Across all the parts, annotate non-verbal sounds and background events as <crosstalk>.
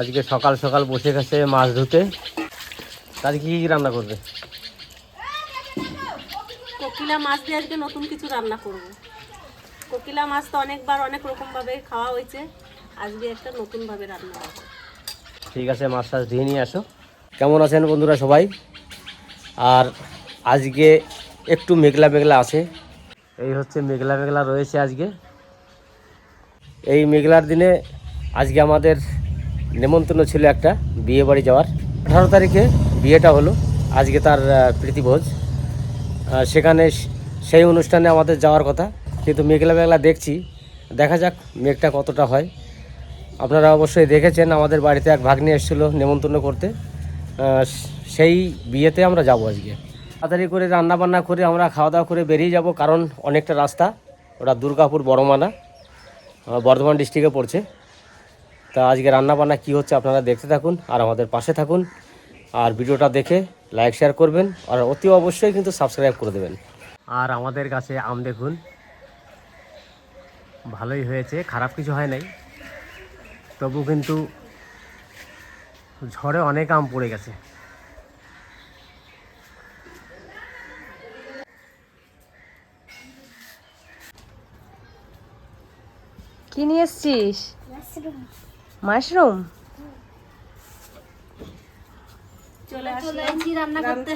আজকে সকাল সকাল বসে গেছে মাছ ধুতে আজকে কি কি রান্না করবে? কোকিলা মাছ দিয়ে আজকে নতুন কিছু রান্না করব। কোকিলা মাছ তো অনেকবার অনেক রকম ভাবে খাওয়া হয়েছে। আজকে একটা নতুন ভাবে রান্না হবে। ঠিক আছে মাছ টাছ ধুয়ে নিয়ে আসো। কেমন আছেন বন্ধুরা সবাই? আর আজকে একটু মেঘলা মেঘলা আছে। এই হচ্ছে মেঘলা মেঘলা রয়েছে আজকে। এই মেঘলার দিনে আজকে আমাদের নেমন্তন্ন ছিল একটা বিয়ে বাড়ি যাওয়ার। আঠারো তারিখে বিয়েটা হলো, আজকে তার প্রীতিভোজ। সেখানে সেই অনুষ্ঠানে আমাদের যাওয়ার কথা, কিন্তু মেঘলা মেঘলা দেখছি। দেখা যাক মেঘটা কতটা হয়। আপনারা অবশ্যই দেখেছেন, আমাদের বাড়িতে এক ভাগ্নি এসেছিল নেমন্তন্ন করতে। সেই বিয়েতে আমরা যাব আজকে। তাড়াতাড়ি করে রান্না বান্না করে আমরা খাওয়া দাওয়া করে বেরিয়ে যাব, কারণ অনেকটা রাস্তা। ওটা দুর্গাপুর বড়মানা বর্ধমান ডিস্ট্রিক্টে পড়ছে। তা আজকে রান্না বান্না কী হচ্ছে আপনারা দেখতে থাকুন আর আমাদের পাশে থাকুন। আর ভিডিওটা দেখে লাইক শেয়ার করবেন আর অতি অবশ্যই কিন্তু সাবস্ক্রাইব করে দেবেন। আর আমাদের কাছে আম দেখুন। ভালোই হয়েছে খারাপ কিছু হয় নাই। তবু কিন্তু ঝড়ে অনেক আম পড়ে গেছে। কি নিয়ে এসছিস? মাশরুম? চলে রান্না করতে।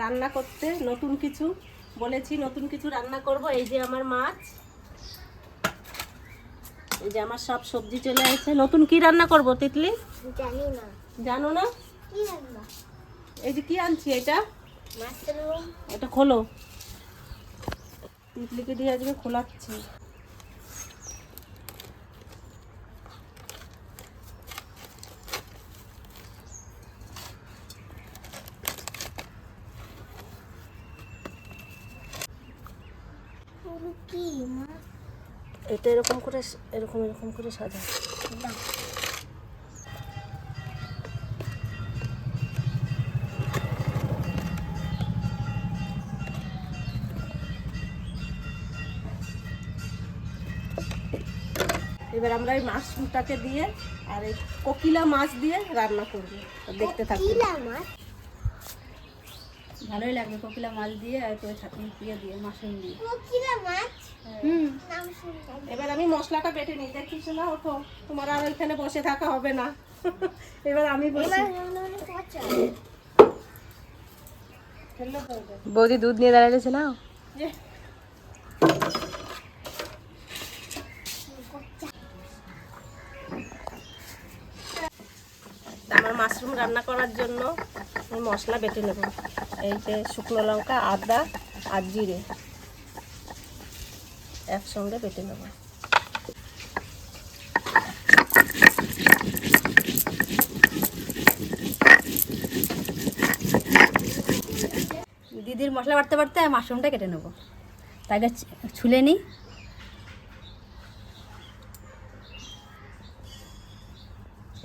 রান্না করতে। নতুন কিছু। বলেছি নতুন কিছু রান্না করব। এই যে আমার মাছ। এই যে আমার সব সবজি চলে আসছে। নতুন কি রান্না করব তিতলি? জানি না জানো না? কি রান্না? এই যে কি আনছি এটা? মাশরুম। এটা খোলো। তিতলিকে দিয়ে আজকে খোলাচ্ছি ওগুলো কি মা এটা এরকম করে এরকম এরকম করে সাজা। এবার আমরা এই মাছটাকে দিয়ে আর এই কোকিলা মাছ দিয়ে রান্না করব। দেখতে থাকি। মাছ? ভালোই লাগবে কোকিলা মাছ দিয়ে আর করে থাকি দিয়ে দিয়ে মাশরুম দিয়ে। ও কিলা মাছ? হুম। এবার আমি মশলাটা বেটে নিই দেখিস না? ওঠো তোমার আর ওইখানে বসে থাকা হবে না। <laughs> এবার আমি বসি। বৌদি দুধ নিয়ে দাঁড়িয়েছে না? যে, আমার মাশরুম রান্না করার জন্য আমি মশলা বেটে নেব। এই যে শুকনো লঙ্কা, আদা আর জিরে একসঙ্গে বেটে নেব। দিদির মশলা বাটতে বাটতে মাশরুমটা কেটে নেব। তাকে ছুলে নিই।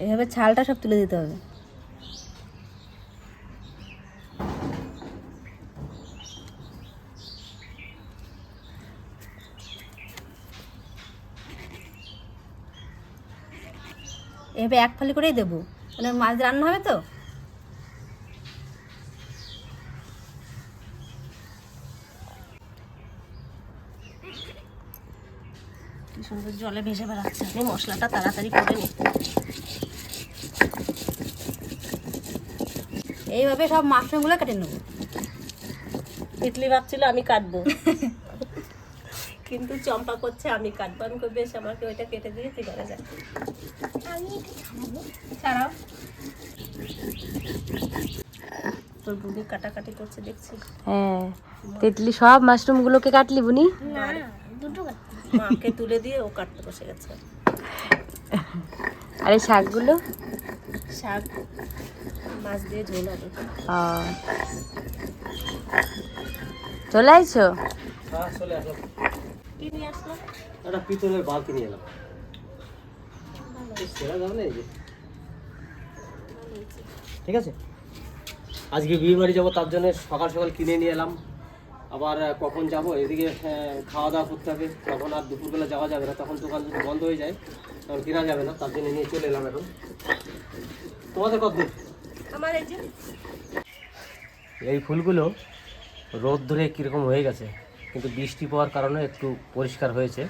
এভাবে ছালটা সব তুলে দিতে হবে। এভাবে এক ফালি করেই দেবো। মানে মাছ রান্না হবে তো? কি সুন্দর জলে ভেসে বেড়াচ্ছে। আমি মশলাটা তাড়াতাড়ি করে নিই। এইভাবে সব মাশরুমগুলো কেটে নেব। ইডলি ভাবছিল আমি কাটবো। <laughs> কিন্তু চম্পা করছে আমি কাটবো। আমি বেশ আমাকে ওইটা কেটে দিয়ে তুই ঘরে যা আমি একটু খাব ছাড়াও তোর কাটাকাটি করছে দেখছি। হ্যাঁ তেতলি সব মাশরুমগুলোকে কাটলি বুনি? না দুটো মাকে তুলে দিয়ে ও কাটতে বসে গেছে। আর এই শাকগুলো? শাক মাছ দিয়ে ঝোল হবে। ও। চলে আইছো? হ্যাঁ চলে আসো কি নিয়ে আসলো? একটা পিতলের বালতি নিয়ে এলাম। ঠিক আছে? আজকে বিয়ে বাড়ি যাব তার জন্য সকাল সকাল কিনে নিয়ে এলাম। আবার কখন যাব? এদিকে খাওয়া দাওয়া করতে হবে। তখন আর দুপুরবেলা যাওয়া যাবে না। তখন দোকান যদি বন্ধ হয়ে যায় তখন কেনা যাবে না। তার জন্য নিয়ে চলে এলাম এখন। তোমাদের কত আমার এই যে। এই ফুলগুলো রোদ ধরে কীরকম হয়ে গেছে কিন্তু বৃষ্টি পড়ার কারণে একটু পরিষ্কার হয়েছে।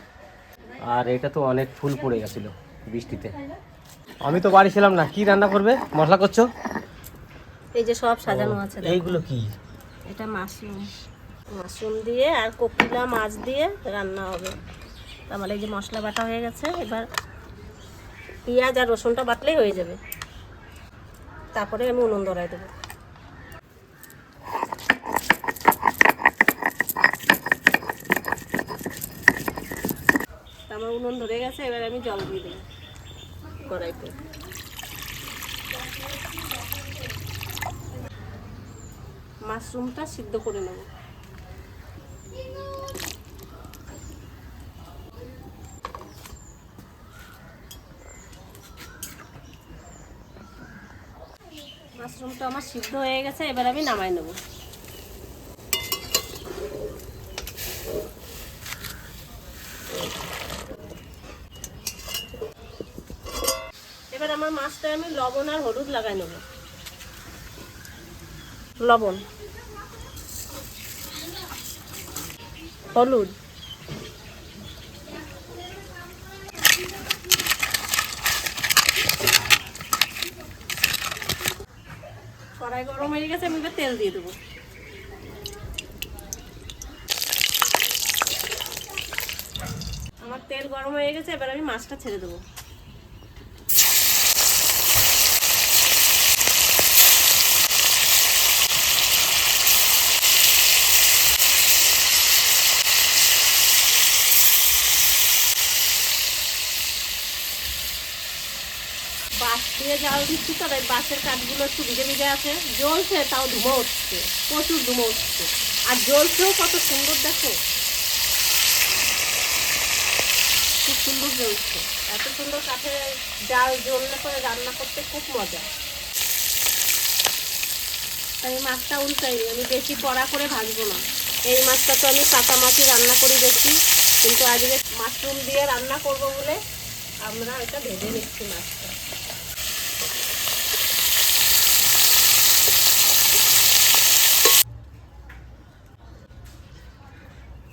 আর এটা তো অনেক ফুল পড়ে গেছিল। বৃষ্টিতে। আমি তো বাড়ি ছিলাম না কি রান্না করবে? মশলা করছ? এই যে সব সাজানো আছে এইগুলো কি? এটা মাশরুম। মাশরুম দিয়ে আর কোকিলা মাছ দিয়ে রান্না হবে। আমার এই যে মশলা বাটা হয়ে গেছে এবার পেঁয়াজ আর রসুনটা বাটলেই হয়ে যাবে। তারপরে আমি উনুন ধরাই দেবো। আমার উনুন ধরে গেছে এবার আমি জল দিয়ে দেবো। মাশরুমটা সিদ্ধ করে নেব। মাশরুমটা আমার সিদ্ধ হয়ে গেছে এবার আমি নামাই নেব এবার আমার মাছটা আমি লবণ আর হলুদ লাগাই নেব। লবণ। হলুদ। কড়াই গরম হয়ে গেছে, আমি তেল দিয়ে দেবো। আমার তেল গরম হয়ে গেছে, এবার আমি মাছটা ছেড়ে দেবো। বাঁশ দিয়ে জাল দিচ্ছি তো তাই বাঁশের কাঠগুলো একটু ভিজে ভিজে আছে। জ্বলছে, তাও ধুমো উঠছে, প্রচুর ধুমো উঠছে। আর জ্বলছেও কত সুন্দর, দেখো। খুব সুন্দর জ্বলছে। এত সুন্দর কাঠে জাল জ্বললে পরে রান্না করতে খুব মজা। তাই মাছটা উল্টাই আমি বেশি কড়া করে ভাজবো না। এই মাছটা তো আমি কাঁচা মাছে রান্না করি বেশি, কিন্তু আজকে মাশরুম দিয়ে রান্না করব বলে আমরা এটা ভেজে নিচ্ছি মাছটা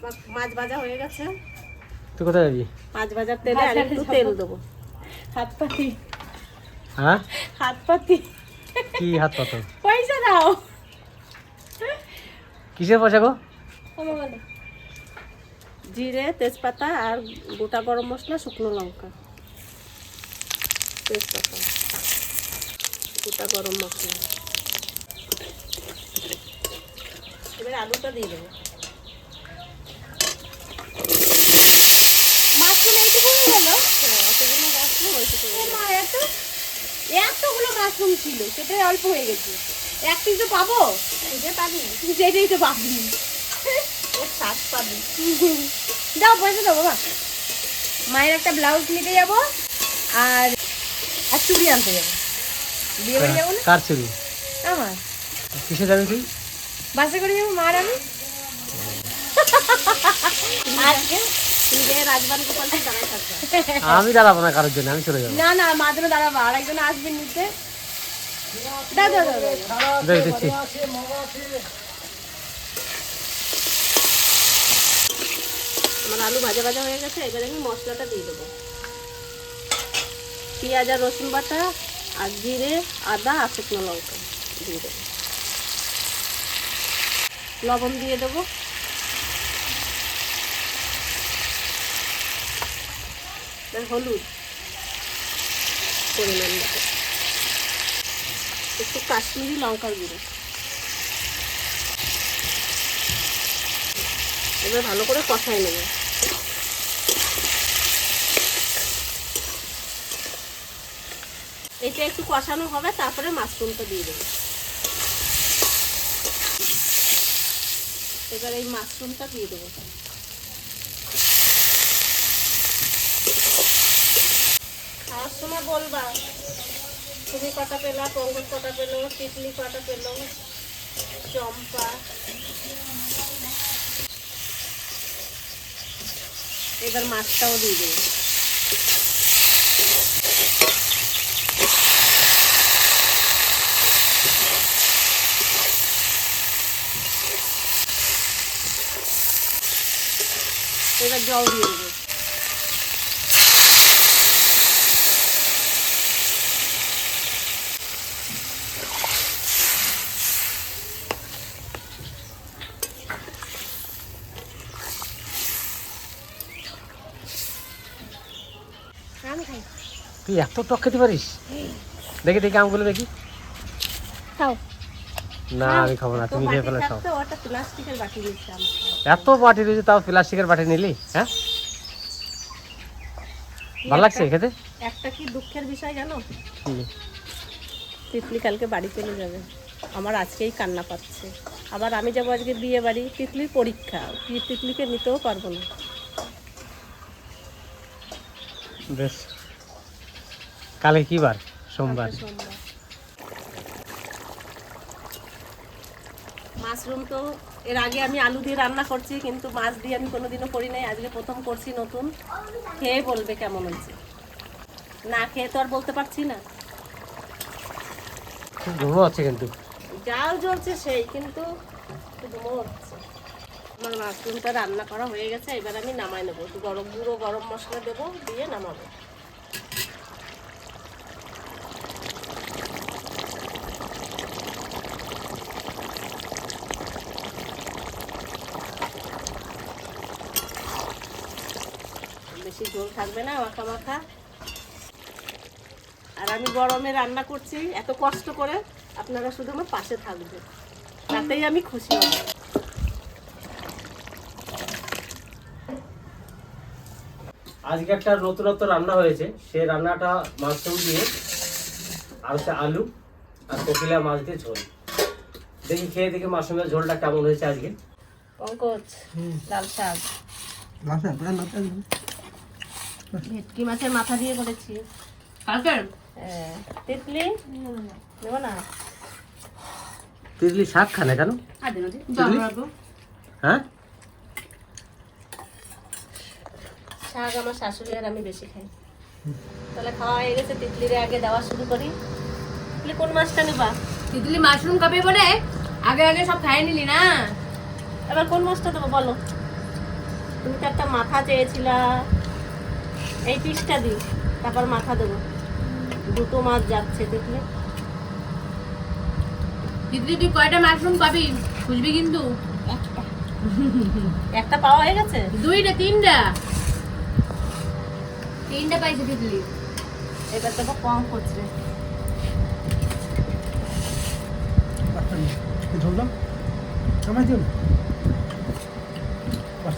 মা- মাছ ভাজা হয়ে গেছে। তুই কোথায় যাবি? মাছ ভাজার তেলে আর একটু তেল দেবো। হাত পাতি। হ্যাঁ? হাত পাতি। কি হাত পাতো? পয়সা দাও। কিসের পয়সা গো? জিরে তেজপাতা আর গোটা গরম মশলা শুকনো লঙ্কা। তেজপাতা গোটা গরম মশলা। এবার আলুটা দিয়ে দেবো মাছগুলো এইটুকু হয়ে গেল হ্যাঁ অতগুলো মাশরুম এত এতগুলো মাশরুম ছিল সেটাই অল্প হয়ে গেছে। এক পিস তো পাবো? যে পাবি। সেটাই তো পাবি। ওর স্বাদ পাবি। দাও পয়সা দাও বাবা। মায়ের একটা ব্লাউজ নিতে যাব আর আর চুড়ি আনতে যাব। বিয়ে বাড়ি যাব না? কার ছবি আমার। কিসে যাবি তুই বাসে করে যাব মার আমি। আজকে তুমি যে রাজবান গোপালকে দাঁড়ায় থাকবে আমি দাঁড়াবো না কারোর জন্য আমি চলে যাব। না না মা জন্য দাঁড়াবো আর একজন আসবেন নিতে আমার আলু ভাজা ভাজা হয়ে গেছে এবার আমি মশলাটা দিয়ে দেবো। পেঁয়াজ আর রসুন বাটা আর জিরে আদা আর শুকনো লঙ্কা দিয়ে দেবো। লবণ দিয়ে দেবো। এবার হলুদ পরিমাণ মতো একটু কাশ্মীরি লঙ্কার গুঁড়ো। এবার ভালো করে কষাই নেবে। এটা একটু কষানো হবে, তারপরে মাশরুমটা দিয়ে দেবো। এবার এই মাশরুমটা দিয়ে দেবো। সবসময় বলবা। তুমি কটা পেলা? পঙ্গল কটা পেল? টিকলি কটা পেল? চম্পা। এবার মাছটাও দিয়ে এবার জল দিয়ে দেবে। তুই এত টক খেতে পারিস? দেখি দেখি আমগুলো দেখি। না আমি খাব না তুমি খেয়ে ফেলে খাও। এত বাটি রয়েছে তাও প্লাস্টিকের বাটি নিলি হ্যাঁ? ভালো লাগছে খেতে? একটা কি দুঃখের বিষয় জানো? তিতলি কালকে বাড়ি চলে যাবে। আমার আজকেই কান্না পাচ্ছে। আবার আমি যাব আজকে বিয়ে বাড়ি তিতলির পরীক্ষা। কি- তিতলিকে নিতেও পারব না। বেশ। কালে কি বার? সোমবার। মাশরুম তো এর আগে আমি আলু দিয়ে রান্না করছি কিন্তু মাছ দিয়ে আমি কোনোদিনও করি নাই। আজকে প্রথম করছি নতুন। খেয়ে বলবে কেমন হয়েছে। না খেয়ে তো আর বলতে পারছি না। খুব ঘুমো আছে কিন্তু। জাল জ্বলছে সেই কিন্তু ধুমো হচ্ছে। আমার মাশরুমটা রান্না করা হয়ে গেছে এবার আমি নামাই নেব। একটু গরম গুঁড়ো গরম মশলা দেবো দিয়ে নামাবো বেশি ঝোল থাকবে না মাখা মাখা। আর আমি গরমে রান্না করছি এত কষ্ট করে আপনারা শুধু আমার পাশে থাকবেন। তাতেই আমি খুশি হব। আজকে একটা নতুনত্ব রান্না হয়েছে সেই রান্নাটা মাশরুম দিয়ে আর হচ্ছে আলু আর কোকিলা মাছ দিয়ে ঝোল। দেখি খেয়ে দেখি মাশরুমের ঝোলটা কেমন হয়েছে আজকে। পঙ্কজ লাল শাক। ভেটকি মাছের মাথা দিয়ে করেছি। কালকে হ্যাঁ, তিতলি? নেব না। তিতলি শাক খানে কেন? হ্যাঁ? শাক আমার শাশুড়ি আর আমি বেশি খাই। তাহলে খাওয়া হয়ে গেছে তিতলিরে আগে দেওয়া শুরু করি। তিতলি কোন মাছটা নিবা? তিতলি মাশরুম খাবে বলে আগে আগে সব খাই নিলি না? এবার কোন মাছটা দেবো বলো? তুমি তো একটা মাথা চেয়েছিলা। এই পিসটা দিই তারপর মাথা দেবো। দুটো মাছ যাচ্ছে দেখলে। তিতলি তুই কয়টা মাশরুম পাবি? খুঁজবি কিন্তু। একটা। একটা পাওয়া হয়ে গেছে? দুইটা তিনটা। তিনটা পাইছে তিতলি এবার তো কম করছে।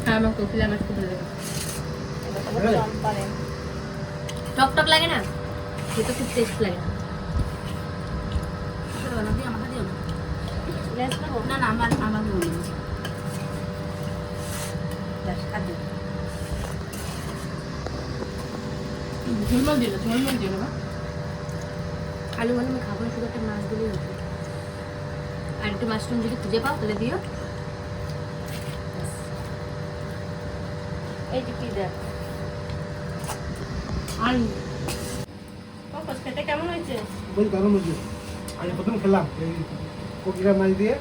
হ্যাঁ আমার কোকিলা মাছ খুব ভালো লাগে এবার তো কম পারে টক টক লাগে না? খেতে খুব টেস্ট লাগে। না না আমার আমার মনে দিই। দিল ঝোলমল দিল না আলু মানে আমি খাব শুধু একটা মাছ দিলেই হতো। আর একটু মাশরুম যদি খুঁজে পাও তাহলে দিও। এই যে কি দেখ? আর পঙ্কজ খেতে কেমন হয়েছে? বই দারুণ হয়েছে। আমি প্রথম খেলাম এই কোকিলা মাছ দিয়ে।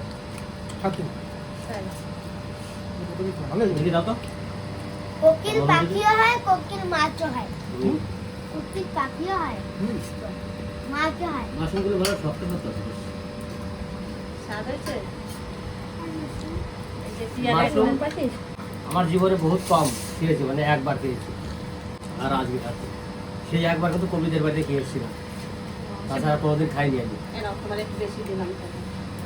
প্রথমে ভালো দেখি দাও তো। কোকিল পাখিও হয় কোকিল মাছও হয়। কোকিল পাখিও হয় মাছও হয়। মাশরুমগুলো ভালো শক্ত শক্ত আছে স্বাদ হয়েছে? এই যে পিয়ারা মাশরুম? একটু পাঠিস আমার জীবনে বহুত কম খেয়েছি মানে একবার খেয়েছি। আর আজকে খাচ্ছি। সেই একবার কিন্তু কবিদের বাড়িতে খেয়েছিলাম তাছাড়া কোনোদিন খাইনি আমি।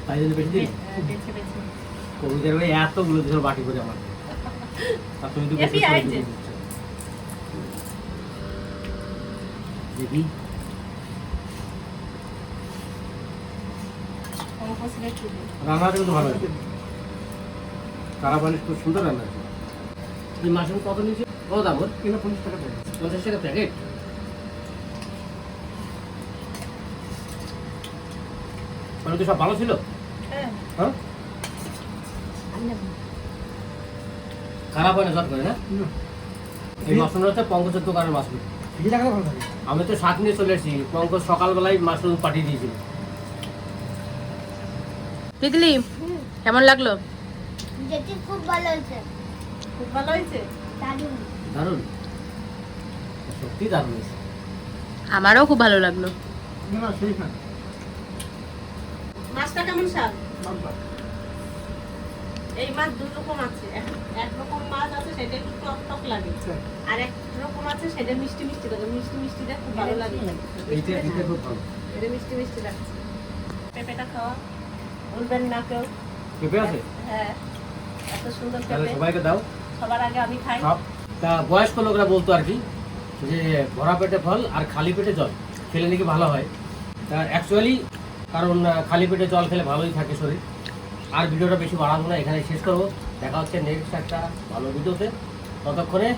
তাই জন্য বেশি দিন? বেছে বেছে। কবিদের বাড়ি এতগুলো দিল বাটি করে আমার। আর তুমি তো। দেখি। রান্নাটা কিন্তু ভালো আছে কারা পানি খুব সুন্দর রান্না আছে এই মাশরুম কত নিয়েছে? কত দাম ওর পঞ্চাশ টাকা দেয় পঞ্চাশ টাকা প্যাকেট? মানে তো সব ভালো ছিল? হ্যাঁ। হ্যাঁ? খারাপ হয় না চট করে না? এই মাশরুমটা হচ্ছে পঙ্কজের দোকানের মাশরুম। আমি তো শাক নিয়ে চলে এসেছি পঙ্কজ সকালবেলায় মাশরুম পাঠিয়ে দিয়েছিল। তিতলি কেমন লাগল? খুব ভালো হয়েছে। খুব ভালো হয়েছে? দারুণ। দারুণ? সত্যি দারুণ হয়েছে। আমারও খুব ভালো লাগল। মাছটা কেমন স্বাদ? এই মাছ রকম আছে। এক- রকম মাছ আছে সেটা একটু টক টক লাগে। আর এক রকম আছে সেটা মিষ্টি মিষ্টি লাগে। মিষ্টি মিষ্টিটা খুব ভালো লাগে। এটা মিষ্টি মিষ্টি লাগছে। পেঁপেটা খাওয়া ভুলবেন না কেউ। পেঁপে আছে? হ্যাঁ। এত সুন্দর পেঁপে। সবাইকে দাও। সবার আগে আমি খাই। তা বয়স্ক লোকরা বলতো আর কি যে ভরা পেটে ফল আর খালি পেটে জল। খেলে নাকি ভালো হয়। তা অ্যাকচুয়ালি কারণ খালি পেটে জল খেলে ভালোই থাকে শরীর। আর ভিডিওটা বেশি বাড়াবো না এখানে শেষ করব। দেখা হচ্ছে নেক্সট একটা ভালো ভিডিওতে। ততক্ষণে